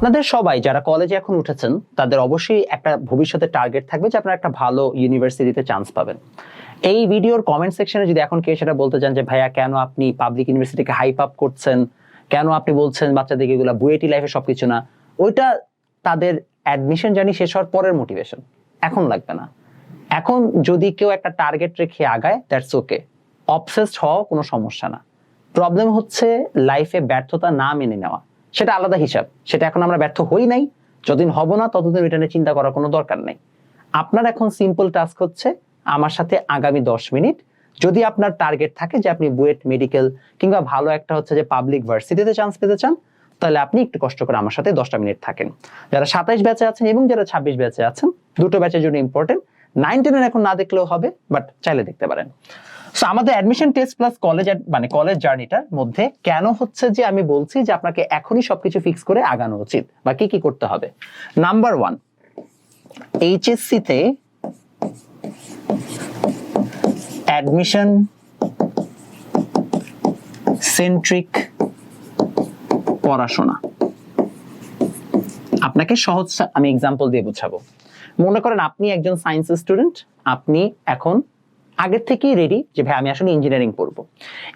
আপনাদের সবাই যারা কলেজে এখন উঠেছেন, তাদের অবশ্যই একটা ভবিষ্যতে টার্গেট থাকবে যে আপনারা একটা ভালো ইউনিভার্সিটিতে চান্স পাবেন। এই ভিডিওর কমেন্ট সেকশনে যদি এখন কেউ সেটা বলতে চান যে, ভাইয়া, কেন আপনি পাবলিক ইউনিভার্সিটিকে হাইপ আপ করছেন? কেন আপনি বলছেন বাচ্চাদেরকে এগুলো বুয়েটি লাইফে সবকিছু না? ওইটা তাদের অ্যাডমিশন জার্নি শেষ হওয়ার পরের মোটিভেশন এখন লাগবে না। এখন যদি কেউ একটা টার্গেট রেখে আগায় দ্যাটস ওকে অবসেসড হওয়া কোনো সমস্যা না। প্রবলেম হচ্ছে লাইফে ব্যর্থতা না মেনে নেওয়া। সেটা আলাদা হিসাব। সেটা এখন আমরা ব্যর্থ হই নাই। যতদিন হব না, ততদিন এটা নিয়ে চিন্তা করার কোনো দরকার নেই। আপনার এখন সিম্পল টাস্ক হচ্ছে আমার সাথে আগামী দশ মিনিট। যদি আপনার টার্গেট থাকে যে আপনি বুয়েট মেডিকেল কিংবা ভালো একটা হচ্ছে যে পাবলিক ভার্সিটিতে চান্স পেতে চান, তাহলে আপনি একটু কষ্ট করে আমার সাথে দশটা মিনিট থাকেন। যারা সাতাইশ ব্যাচে আছেন এবং যারা ছাব্বিশ ব্যাচে আছেন, দুটো ব্যাচের জন্য ইম্পর্টেন্ট নাইন টেনের এখন না দেখলেও হবে বাট চাইলে দেখতে পারেন। সো আমাদের অ্যাডমিশন টেস্ট প্লাস কলেজ মানে কলেজ জার্নিটার মধ্যে কেন হচ্ছে যে আমি বলছি যে আপনাকে এখনই সবকিছু ফিক্স করে আগানো উচিত বা কি কি করতে হবে? নাম্বার ওয়ান এইচএসসি তে অ্যাডমিশন সেন্ট্রিক পড়াশোনা। আপনাকে সহজ আমি এক্সাম্পল দিয়ে বুঝাবো। মনে করেন আপনি একজন সায়েন্স স্টুডেন্ট আপনি এখন আগের থেকেই রেডি যে, ভাই, আমি আসলে ইঞ্জিনিয়ারিং পড়ব।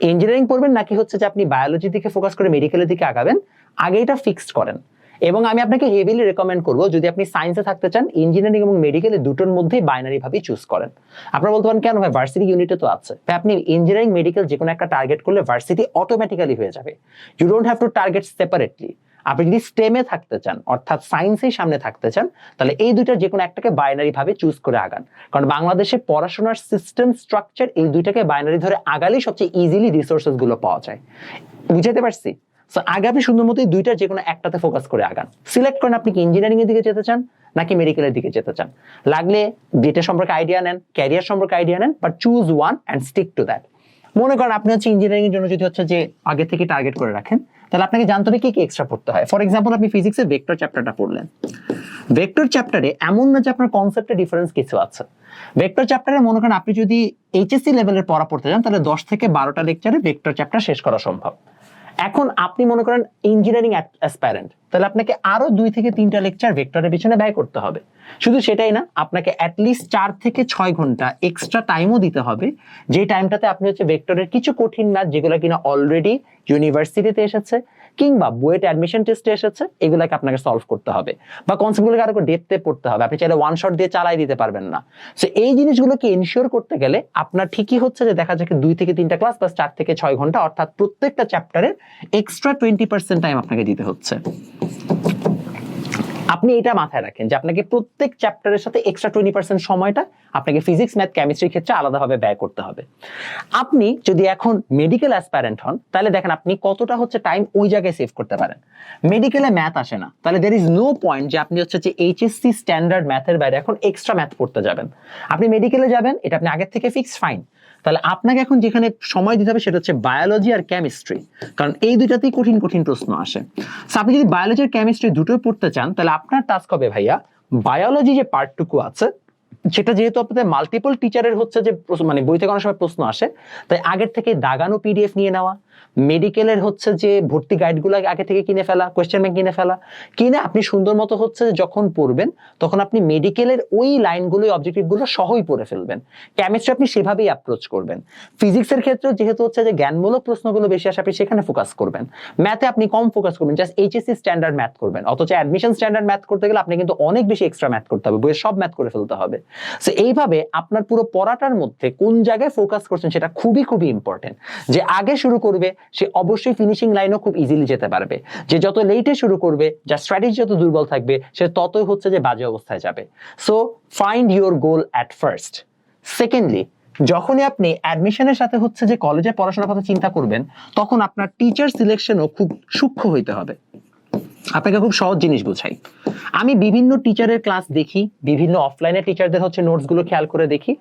ইঞ্জিনিয়ারিং পড়বেন নাকি হচ্ছে যে, আপনি বায়োলজি দিকে ফোকাস করে মেডিকেলের দিকে আগাবেন? আগে এটা ফিক্সড করেন। এবং আমি আপনাকে হেভিলি রেকমেন্ড করব, যদি আপনি সায়েন্সে থাকতে চান ইঞ্জিনিয়ারিং এবং মেডিকেল দুটোর মধ্যেই বাইনারি ভাবে চুজ করেন। আপনারা বলতে পারেন, কেন ভাই ভার্সিটি ইউনিটে তো আছে। ভাই, আপনি ইঞ্জিনিয়ারিং মেডিকেল যে কোনো একটা টার্গেট করলে ভার্সিটি অটোমেটিক্যালি হয়ে যাবে। You don't have to target separately আপনি যদি স্টেমে থাকতে চান, অর্থাৎ সায়েন্সেই সামনে থাকতে চান, তাহলে এই দুইটার যে কোনো একটাকে বাইনারি ভাবে চুজ করে আগান। কারণ বাংলাদেশে পড়াশোনার সিস্টেম স্ট্রাকচার এই দুইটাকে বাইনারি ধরে আগালেই সবচেয়ে ইজিলি রিসোর্সেসগুলো পাওয়া যায়। বুঝাতে পারছি? সো আগে আপনি সুন্দর মতো দুইটার যে কোনো একটাতে ফোকাস করে আগান। সিলেক্ট করেন আপনি কি ইঞ্জিনিয়ারিং এর দিকে যেতে চান, নাকি মেডিকেলের দিকে যেতে চান। লাগলে যেটা সম্পর্কে আইডিয়া নেন ক্যারিয়ার সম্পর্কে আইডিয়া নেন but choose one and stick to that মনে করেন আপনি হচ্ছে ইঞ্জিনিয়ারিং এর জন্য যদি হচ্ছে যে আগে থেকে টার্গেট করে রাখেন তাহলে আপনাকে জানতে হবে কি কি এক্সট্রা পড়তে হয়। ফর এক্সাম্পল আপনি ফিজিক্সের ভেক্টর চ্যাপ্টারটা পড়লেন। ভেক্টর চ্যাপ্টারে এমন না যে আপনার কনসেপ্টে ডিফারেন্স কিছু আছে। ভেক্টর চ্যাপ্টারে মনে করেন আপনি যদি এইচএসসি লেভেলের পড়া পড়তে যান, তাহলে দশ থেকে বারোটা লেকচারে ভেক্টর চ্যাপ্টার শেষ করা সম্ভব। এখন আপনি মনে করেন ইঞ্জিনিয়ারিং অ্যাসপারেন্ট তাহলে আপনাকে আরও দুই থেকে তিনটা লেকচার ভেক্টরের পিছনে ব্যয় করতে হবে। শুধু সেটাই না, আপনাকে অ্যাটলিস্ট চার থেকে ছয় ঘণ্টা এক্সট্রা টাইমও দিতে হবে। যে টাইমটাতে আপনি হচ্ছে ভেক্টরের কিছু কঠিন না যেগুলো কিনা অলরেডি ইউনিভার্সিটিতে এসেছে কিংবা বুয়েট অ্যাডমিশন টেস্টে এসেছে, এগুলাকে আপনাকে সলভ করতে হবে। বা কনসেপ্টগুলোকে আরও ডেপতে পড়তে হবে। আপনি চাইলে ওয়ান শট দিয়ে চালাই দিতে পারবেন না। সো এই জিনিসগুলোকে ইনশিওর করতে গেলে আপনার ঠিকই হচ্ছে যে দেখা যাচ্ছে দুই থেকে তিনটা ক্লাস বা চার থেকে ছয় ঘণ্টা, অর্থাৎ প্রত্যেকটা চ্যাপ্টারের এক্সট্রা টোয়েন্টি পার্সেন্ট টাইম আপনাকে দিতে হচ্ছে। আপনি এটা মাথায় রাখেন যে আপনাকে প্রত্যেক চ্যাপ্টারের সাথে এক্সট্রা টোয়েন্টি পার্সেন্ট সময়টা আপনাকে ফিজিক্স ম্যাথ কেমিস্ট্রির ক্ষেত্রে আলাদাভাবে ব্যয় করতে হবে। আপনি যদি এখন মেডিকেল অ্যাসপ্যারেন্ট হন, তাহলে দেখেন আপনি কতটা হচ্ছে টাইম ওই জায়গায় সেভ করতে পারেন। মেডিকেলে ম্যাথ আসে না। তাহলে দের ইজ নো পয়েন্ট যে আপনি হচ্ছে যে এইচএসসি স্ট্যান্ডার্ড ম্যাথের বাইরে এখন এক্সট্রা ম্যাথ পড়তে যাবেন। আপনি মেডিকেলে যাবেন, এটা আপনি আগের থেকে ফিক্স ফাইন তাহলে আপনাকে এখন যেখানে সময় দিতে হবে সেটা হচ্ছে বায়োলজি আর কেমিস্ট্রি কারণ এই দুইটাতেই কঠিন কঠিন প্রশ্ন আসে। আপনি যদি বায়োলজি আর কেমিস্ট্রি দুটোই পড়তে চান, তাহলে আপনার টাস্ক হবে ভাইয়া বায়োলজি যে পার্টটুকু আছে, সেটা যেহেতু আপনাদের মাল্টিপল টিচারের হচ্ছে যে মানে বই থেকে অনেক সময় প্রশ্ন আসে, তাই আগের থেকে দাগানো পিডিএফ নিয়ে নেওয়া মেডিকেলের হচ্ছে যে ভর্তি গাইডগুলো আগে থেকে কিনে ফেলা কোয়েশ্চেন ব্যাংক কিনে ফেলা, কিনে আপনি সুন্দর মতো হচ্ছে যে যখন পড়বেন, তখন আপনি মেডিকেলের ওই লাইনগুলো অবজেক্টিভগুলো সহই পড়ে ফেলবেন। কেমিস্ট্রি আপনি সেভাবেই অ্যাপ্রোচ করবেন। ফিজিক্সের ক্ষেত্রে যেহেতু হচ্ছে যে জ্ঞানমূলক প্রশ্নগুলো বেশি আসে, আপনি সেখানে ফোকাস করবেন। ম্যাথে আপনি কম ফোকাস করবেন জাস্ট এইচএসসি স্ট্যান্ডার্ড ম্যাথ করবেন। অথচ অ্যাডমিশন স্ট্যান্ডার্ড ম্যাথ করতে গেলে আপনি কিন্তু অনেক বেশি এক্সট্রা ম্যাথ করতে হবে, বইয়ের সব ম্যাথ করে ফেলতে হবে। সো এইভাবে আপনার পুরো পড়াটার মধ্যে কোন জায়গায় ফোকাস করছেন সেটা খুবই খুবই ইম্পর্টেন্ট যে আগে শুরু করবে, সে অবশ্যই ফিনিশিং লাইনও খুব ইজিলি যেতে পারবে। যে যত লেটে শুরু করবে যার স্ট্র্যাটেজি যত দুর্বল থাকবে, সে ততই হচ্ছে যে বাজে অবস্থায় যাবে। So find your goal at first secondly যখনই আপনি অ্যাডমিশনের সাথে হচ্ছে যে কলেজে পড়াশোনার কথা চিন্তা করবেন, তখন আপনার টিচার সিলেকশনও খুব সূক্ষ্ম হইতে হবে। আপনাকে খুব সহজ জিনিস বোঝাই। আমি বিভিন্ন টিচারের ক্লাস দেখি, বিভিন্ন অফলাইনে টিচারদের হচ্ছে নোটসগুলো খেয়াল করে দেখি।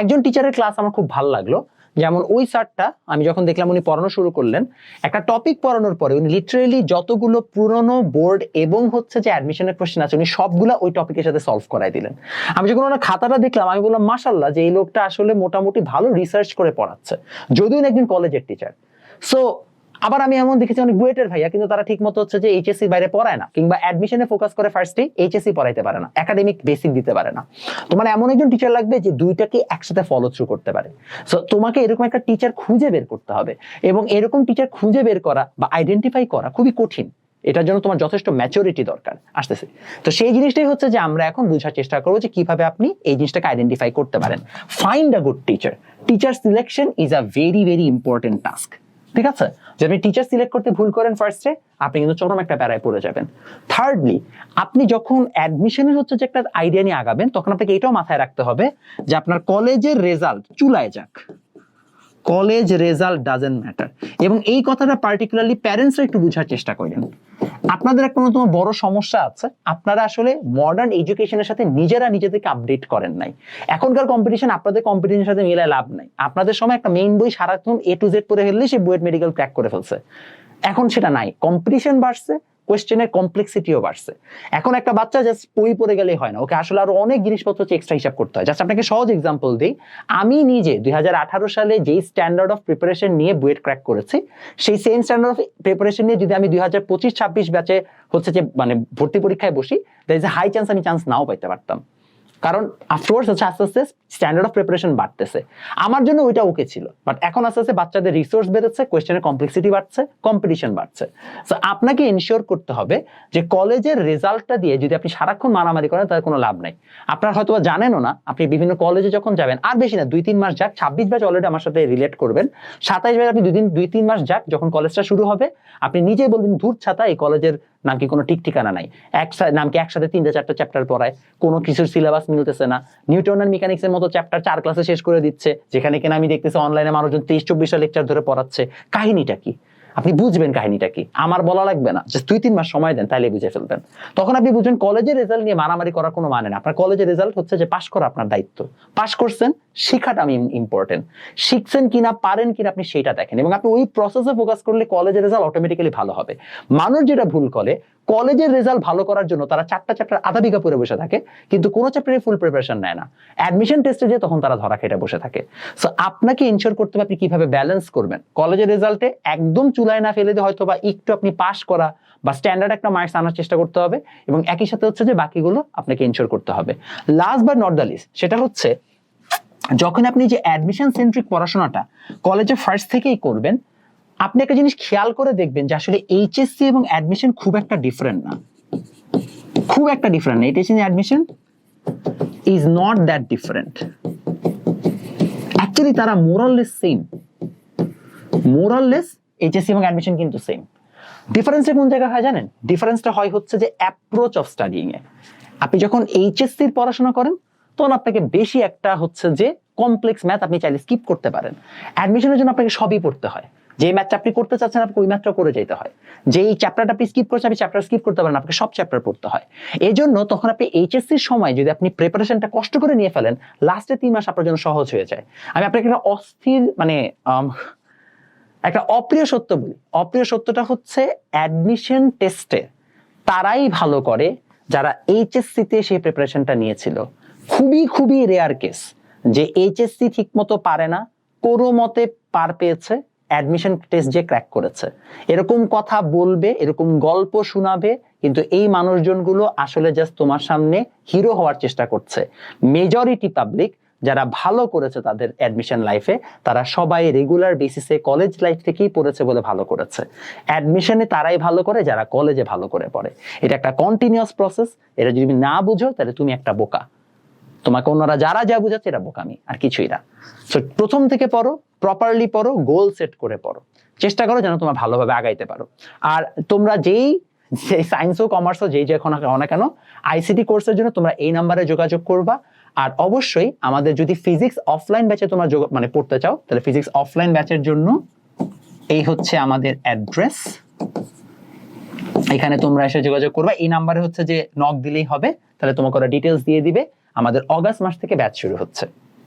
একজন টিচারের ক্লাস আমার খুব ভালো লাগল। যেমন ওই স্যারটা আমি যখন দেখলাম উনি পড়ানো শুরু করলেন, একটা টপিক পড়ানোর পরে উনি লিটারেলি যতগুলো পুরনো বোর্ড এবং হচ্ছে যে অ্যাডমিশনের কোশ্চেন আছে, উনি সবগুলো ওই টপিকের সাথে সলভ করাই দিলেন। আমি যখন ওনার খাতাটা দেখলাম, আমি বললাম মাসাল্লাহ যে এই লোকটা আসলে মোটামুটি ভালো রিসার্চ করে পড়াচ্ছে, যদিও একজন কলেজের টিচার সো আবার আমি এমন দেখেছি অনেক বুয়েটের ভাইয়া, কিন্তু তারা ঠিক মতো হচ্ছে যে এইচএসসি বাইরে পড়ায় না, কিংবা অ্যাডমিশনে ফোকাস করে ফার্স্টে এইচএসসি পড়াইতে পারে না একাডেমিক বেসিক দিতে পারে না। তোমার এমন একজন টিচার লাগবে যে দুইটাকে একসাথে ফলো থ্রু করতে পারে। সো তোমাকে এরকম একটা টিচার খুঁজে বের করতে হবে, এবং এরকম টিচার খুঁজে বের করা বা আইডেন্টিফাই করা খুবই কঠিন। এটার জন্য তোমার যথেষ্ট ম্যাচুরিটি দরকার। আসতেছে। তো সেই জিনিসটাই হচ্ছে যে আমরা এখন বোঝার চেষ্টা করব যে কীভাবে আপনি এই জিনিসটাকে আইডেন্টিফাই করতে পারেন। Find a good teacher teacher selection is a very very important task ঠিক আছে? যে আপনি টিচার সিলেক্ট করতে ভুল করেন ফার্স্টে আপনি কিন্তু চরম একটা প্যারায় পড়ে যাবেন। থার্ডলি আপনি যখন অ্যাডমিশনের হচ্ছে যে একটা আইডিয়া নিয়ে আগাবেন, তখন আপনাকে এটাও মাথায় রাখতে হবে যে আপনার কলেজের রেজাল্ট চুলায় যাক। কলেজ রেজাল্ট ডাজেন্ট ম্যাটার এবং এই কথাটা পার্টিকুলারলি প্যারেন্টসরা একটু বোঝার চেষ্টা করেন। আপনাদের একটা অন্যতম বড় সমস্যা আছে। আপনারা আসলে মডার্ন এডুকেশনের সাথে নিজেরা নিজেদেরকে আপডেট করেন নাই। এখনকার কম্পিটিশন আপনাদের কম্পিটিশনের সাথে মিলায় লাভ নাই। আপনাদের সময় একটা মেইন বই সারাক্ষণ এ টু জেড পড়ে ফেললে সে বুয়েট মেডিকেল ক্র্যাক করে ফেলছে। এখন সেটা নাই। কম্পিটিশন বাড়ছে কোয়েশ্চেনের কমপ্লেক্সিটিও বাড়ছে। এখন একটা বাচ্চা জাস্ট বই পড়ে গেলে হয় না। ওকে আসলে আরও অনেক জিনিসপত্র হচ্ছে এক্সট্রা হিসাব করতে হয়। জাস্ট আপনাকে সহজ এক্সাম্পল দিই। আমি নিজে দুই হাজার আঠারো সালে যেই স্ট্যান্ডার্ড অফ প্রিপারেশন নিয়ে বুয়েট ক্র্যাক করেছি, সেই সেম স্ট্যান্ডার্ড অফ প্রিপারেশন নিয়ে যদি আমি দুই হাজার পঁচিশ ছাব্বিশ ব্যাচে হচ্ছে যে মানে ভর্তি পরীক্ষায় বসি দ্যাট এ হাই চান্স আমি চান্স নাও পাইতে পারতাম। কারণ আফটারওয়ার্ডস হচ্ছে আস্তে আস্তে স্ট্যান্ডার্ড অফ প্রিপারেশন বাড়তেছে। আমার জন্য ওইটা ওকে ছিল বাট এখন আস্তে আস্তে বাচ্চাদের রিসোর্স বেড়েছে কোয়েশ্চেনের কমপ্লেক্সিটি বাড়ছে কম্পিটিশন বাড়ছে। সো আপনাকে ইনশিওর করতে হবে যে কলেজের রেজাল্টটা দিয়ে যদি আপনি সারাক্ষণ মারামারি করেন তার কোনো লাভ নাই। আপনার হয়তো জানেনও না, আপনি বিভিন্ন কলেজে যখন যাবেন, আর বেশি না, দুই তিন মাস যাক, ছাব্বিশ ব্যাচ অলরেডি আমার সাথে রিলেট করবেন। সাতাইশ ব্যাচ আপনি দুই দিন, দুই তিন মাস যাক, যখন কলেজটা শুরু হবে, আপনি নিজেই বলবেন দূর ছাতা, এই কলেজের নাম কি কোনো ঠিক ঠিকানা নাই। একসাথে নাম কি একসাথে তিনটা চারটা চ্যাপ্টার পড়ায়। কোনো কিছুর সিলেবাস মিলতেছে না। নিউটন অ্যান্ড মেকানিক্সের মতো চ্যাপ্টার চার ক্লাসে শেষ করে দিচ্ছে। যেখানে কিনা আমি দেখতেছি অনলাইনে মানুষজন তেইশ চব্বিশটা লেকচার ধরে পড়াচ্ছে। কাহিনীটা কি? আপনি বুঝবেন কাহিনীটা কি? আমার বলা লাগবে না। যে দুই, তিন মাস সময় দেন, তাইলে বুঝে ফেলবেন। তখন আপনি বুঝবেন কলেজের রেজাল্ট নিয়ে মারামারি করার কোনো মানে না। আপনার কলেজের রেজাল্ট হচ্ছে যে পাশ করা আপনার দায়িত্ব। পাশ করছেন, শিক্ষাটা আমি ইম্পর্টেন্ট শিখছেন কিনা, পারেন কিনা আপনি সেটা দেখেন। এবং আপনি ওই প্রসেসে ফোকাস করলে কলেজের রেজাল্ট অটোমেটিক্যালি ভালো হবে। মানুষ যেটা ভুল করে কলেজের রেজাল্ট ভালো করার জন্য তারা চারটা চ্যাপ্টার আধা বিঘা পড়ে বসে থাকে, কিন্তু কোনো চ্যাপ্টারে ফুল প্রিপারেশন নেয় না। অ্যাডমিশন টেস্টে যে তখন তারা ধরা খেটে বসে থাকে। সো আপনাকে ইনশোর করতে হবে আপনি কীভাবে ব্যালেন্স করবেন। কলেজের রেজাল্টে একদম চুলায় না ফেলে দিয়ে হয়তো বা একটু আপনি পাস করা বা স্ট্যান্ডার্ড একটা মার্কস আনার চেষ্টা করতে হবে এবং একই সাথে হচ্ছে যে বাকিগুলো আপনাকে ইনশোর করতে হবে। Last but not the least সেটা হচ্ছে যখন আপনি যে অ্যাডমিশন সেন্ট্রিক পড়াশোনাটা কলেজে ফার্স্ট থেকেই করবেন আপনি একটা জিনিস খেয়াল করে দেখবেন যে আসলে এইচএসসি এবং অ্যাডমিশন খুব একটা ডিফারেন্ট না। খুব একটা ডিফারেন্ট না। HSC admission is not that different actually তারা more or less same more or less HSC এবং অ্যাডমিশন কিন্তু সেম ডিফারেন্সটা কোন জায়গায় হয় জানেন? ডিফারেন্সটা হয় হচ্ছে যে অ্যাপ্রোচ অফ স্টাডিং এ। আপনি যখন এইচএসসি এইচএসসির পড়াশোনা করেন, তখন আপনাকে বেশি একটা হচ্ছে যে কমপ্লেক্স ম্যাথ আপনি চাইলে স্কিপ করতে পারেন। অ্যাডমিশনের জন্য আপনাকে সবই পড়তে হয়। যে ম্যাথটা আপনি করতে চাচ্ছেন, আপনাকে ওই ম্যাথটা করে যেতে হয়। যে এই চ্যাপ্টারটা আপনি স্কিপ করছেন, আপনি চ্যাপ্টার স্কিপ করতে পারেন আপনাকে সব চ্যাপ্টার পড়তে হয়। এই জন্য তখন আপনি এইচএসসির সময় যদি আপনি প্রিপারেশনটা কষ্ট করে নিয়ে ফেলেন লাস্টে তিন মাস আপনার জন্য সহজ হয়ে যায়। আমি আপনাকে একটা অস্থির মানে একটা অপ্রিয় সত্য বলি। অপ্রিয় সত্যটা হচ্ছে অ্যাডমিশন টেস্টে তারাই ভালো করে যারা এইচএসসিতে সেই প্রিপারেশনটা নিয়েছিল। খুবই খুবই রেয়ার কেস যে এইচএসসি ঠিক মতো পারে না, কোনো মতে পার পেয়েছে অ্যাডমিশন টেস্ট যে ক্র্যাক করেছে। এরকম কথা বলবে, এরকম গল্প শোনাবে, কিন্তু এই মানুষজনগুলো আসলে জাস্ট তোমার সামনে হিরো হওয়ার চেষ্টা করছে। মেজরিটি পাবলিক যারা ভালো করেছে তাদের অ্যাডমিশন লাইফে তারা সবাই রেগুলার বেসিসে কলেজ লাইফ থেকেই পড়েছে বলে ভালো করেছে। অ্যাডমিশনে তারাই ভালো করে, যারা কলেজে ভালো করে পড়ে। এটা একটা কন্টিনিউয়াস প্রসেস এটা যদি না বুঝো, তাহলে তুমি একটা বোকা। তোমাকে অন্যরা যারা যা বুঝাচ্ছে এটা বোকামি আর কিছুই না। So, প্রথম থেকে পড়ো প্রপারলি পড়ো গোল সেট করে পড়ো। চেষ্টা করো যেন তোমরা ভালোভাবে আগাইতে পারো। আর তোমরা যেই যে সায়েন্স ও কমার্স ও যেই যে এখন হও না কেন আইসিটি কোর্সের জন্য তোমরা এই নাম্বারে যোগাযোগ করবা। আর অবশ্যই আমাদের যদি ফিজিক্স অফলাইন ব্যাচে তোমরা যোগ- মানে পড়তে চাও তাহলে ফিজিক্স অফলাইন ব্যাচের জন্য এই হচ্ছে আমাদের অ্যাড্রেস এখানে তোমরা এসে যোগাযোগ করবা। এই নাম্বারে হচ্ছে যে নক দিলেই হবে। তাহলে তোমাকে ওরা ডিটেলস দিয়ে দিবে। আমাদের অগাস্ট মাস থেকে ব্যাচ শুরু হচ্ছে।